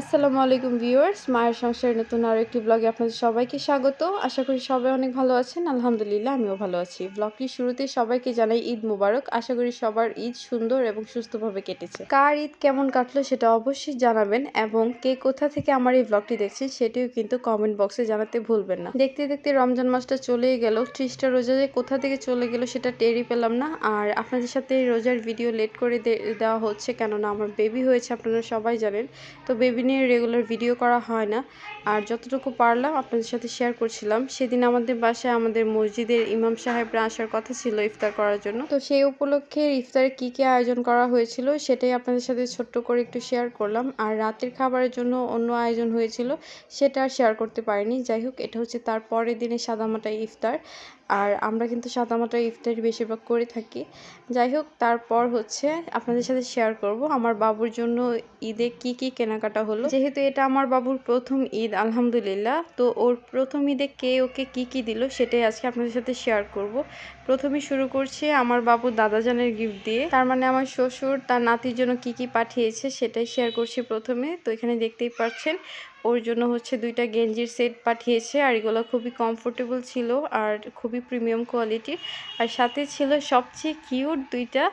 আসসালামু আলাইকুম ভিউয়ার্স, মায়ের সংসারের নতুন আরও একটি ব্লগে আপনাদের সবাইকে স্বাগত। আশা করি সবাই অনেক ভালো আছেন। আলহামদুলিল্লাহ, আমিও ভালো আছি। ব্লগটির শুরুতে সবাইকে জানাই ঈদ মুবারক। আশা করি সবার ঈদ সুন্দর এবং সুস্থভাবে কেটেছে। কার ঈদ কেমন কাটলো সেটা অবশ্যই জানাবেন এবং কে কোথা থেকে আমার এই ব্লগটি দেখছেন সেটিও কিন্তু কমেন্ট বক্সে জানাতে ভুলবেন না। দেখতে দেখতে রমজান মাসটা চলেই গেল। ত্রিশটা রোজা যে কোথা থেকে চলে গেল সেটা টেরই পেলাম না। আর আপনাদের সাথে রোজার ভিডিও লেট করে দেওয়া হচ্ছে কেননা আমার বেবি হয়েছে, আপনারা সবাই জানেন। তো বেবি নিয়ে রেগুলার ভিডিও করা হয় না। আর যতটুকু পারলাম আপনাদের সাথে শেয়ার করছিলাম, সেদিন আমাদের বাসায় আমাদের মসজিদের ইমাম সাহেবরা আসার কথা ছিল ইফতার করার জন্য। তো সেই উপলক্ষে ইফতারে কী কী আয়োজন করা হয়েছিল সেটাই আপনাদের সাথে ছোট্ট করে একটু শেয়ার করলাম। আর রাতের খাবারের জন্য অন্য আয়োজন হয়েছিল, সেটা আর শেয়ার করতে পারিনি। যাই হোক, এটা হচ্ছে তার পরের দিনে সাদামাটা ইফতার। আর আমরা কিন্তু সাদামাটা ইফতারি বেশিরভাগ করে থাকি। যাই হোক, তারপর হচ্ছে আপনাদের সাথে শেয়ার করব আমার বাবুর জন্য ঈদে কি কি কেনাকাটা হলো। যেহেতু এটা আমার বাবুর প্রথম ঈদ, আলহামদুলিল্লাহ, তো ওর প্রথম ঈদে কে ওকে কি কি দিল সেটাই আজকে আপনাদের সাথে শেয়ার করব। প্রথমে শুরু করছি আমার বাবু দাদাজানের গিফট দিয়ে। তার মানে আমার শ্বশুর তার নাতির জন্য কি কি পাঠিয়েছে সেটাই শেয়ার করছি প্রথমে। তো এখানে দেখতেই পাচ্ছেন ওর জন্য হচ্ছে দুইটা গেঞ্জির সেট পাঠিয়েছে আর এগুলো খুবই কমফোর্টেবল ছিল আর খুবই প্রিমিয়াম কোয়ালিটির আর সাথে ছিল সবচেয়ে কিউট দুইটা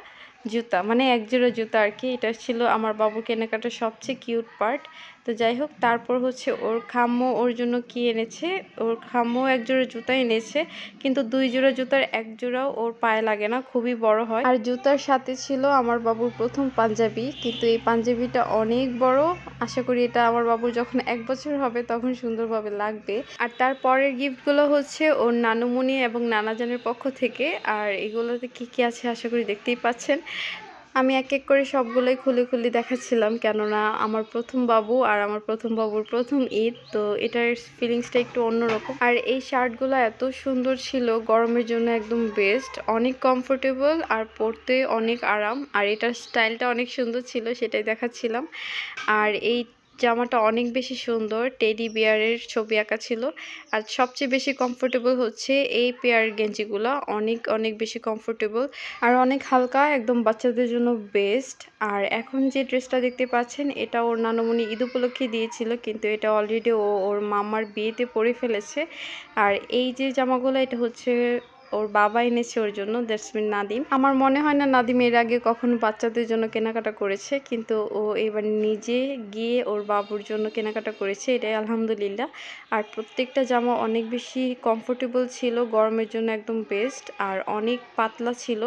জুতা মানে এক জোড়া জুতা আর কি। এটা ছিল আমার বাবু কেনাকাটার সবচেয়ে কিউট পার্ট তো যাই হোক, তারপর হচ্ছে ওর খাম্মো ওর জন্য কি এনেছে? ওর খাম্মো এক জোড়া জুতা এনেছে, কিন্তু দুই জোড়া জুতার এক জোড়াও ওর পায়ে লাগে না, খুবই বড় হয়। আর জুতার সাথে ছিল আমার বাবুর প্রথম পাঞ্জাবি, কিন্তু এই পাঞ্জাবিটা অনেক বড় আশা করি এটা আমার বাবুর যখন এক বছর হবে তখন সুন্দরভাবে লাগবে। আর তার পরের গিফটগুলো হচ্ছে ওর নানুমণি এবং নানাজানের পক্ষ থেকে। আর এগুলোতে কি কি আছে আশা করি দেখতেই পাচ্ছেন। আমি এক এক করে সবগুলোই খুলে খুলে দেখাচ্ছিলাম, কেননা আমার প্রথম বাবু আর আমার প্রথম বাবুর প্রথম ঈদ, তো এটার ফিলিংসটা একটু অন্যরকম। আর এই শার্টগুলো এত সুন্দর ছিল, গরমের জন্য একদম বেস্ট অনেক কমফোর্টেবল আর পরতে অনেক আরাম, আর এটার স্টাইলটা অনেক সুন্দর ছিল, সেটাই দেখাচ্ছিলাম। আর এই জামাটা অনেক বেশি সুন্দর টেডি বিয়ারের ছবি আঁকা ছিল। আর সবচেয়ে বেশি কমফোর্টেবল হচ্ছে এই পেয়ার গেঞ্জিগুলো, অনেক অনেক বেশি কমফোর্টেবল আর অনেক হালকা, একদম বাচ্চাদের জন্য বেস্ট আর এখন যে ড্রেসটা দেখতে পাচ্ছেন, এটা ওর নানমণি ঈদ উপলক্ষে দিয়েছিল, কিন্তু এটা অলরেডি ও, ওর মামার বিয়েতে পরে ফেলেছে। আর এই যে জামাগুলো, এটা হচ্ছে ওর বাবা এনেছে ওর জন্য, দ্যাটস মিন নাদিম। আমার মনে হয় না নাদিম এর আগে কখনো বাচ্চাদের জন্য কেনাকাটা করেছে, কিন্তু ও এবার নিজে গিয়ে ওর বাবুর জন্য কেনাকাটা করেছে, এটাই আলহামদুলিল্লাহ। আর প্রত্যেকটা জামা অনেক বেশি কমফোর্টেবল ছিল, গরমের জন্য একদম বেস্ট আর অনেক পাতলা ছিল,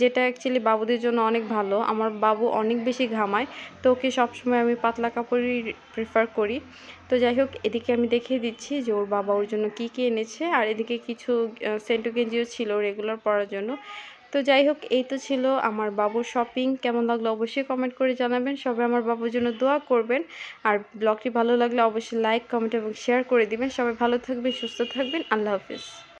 যেটা অ্যাকচুয়ালি বাবুদের জন্য অনেক ভালো। আমার বাবু অনেক বেশি ঘামায়, তো ওকে সবসময় আমি পাতলা কাপড়ই প্রেফার করি। তো যাই হোক, এদিকে আমি দেখিয়ে দিচ্ছি যে ওর বাবা ওর জন্য কী কী এনেছে আর এদিকে কিছু সেন্টু গেঞ্জিও ছিল রেগুলার পরার জন্য। তো যাই হোক, এই তো ছিল আমার বাবুর শপিং কেমন লাগল অবশ্যই কমেন্ট করে জানাবেন। সবাই আমার বাবুর জন্য দোয়া করবেন। আর ব্লগটি ভালো লাগলে অবশ্যই লাইক কমেন্ট এবং শেয়ার করে দিবেন। সবাই ভালো থাকবেন, সুস্থ থাকবেন। আল্লাহ হাফিজ।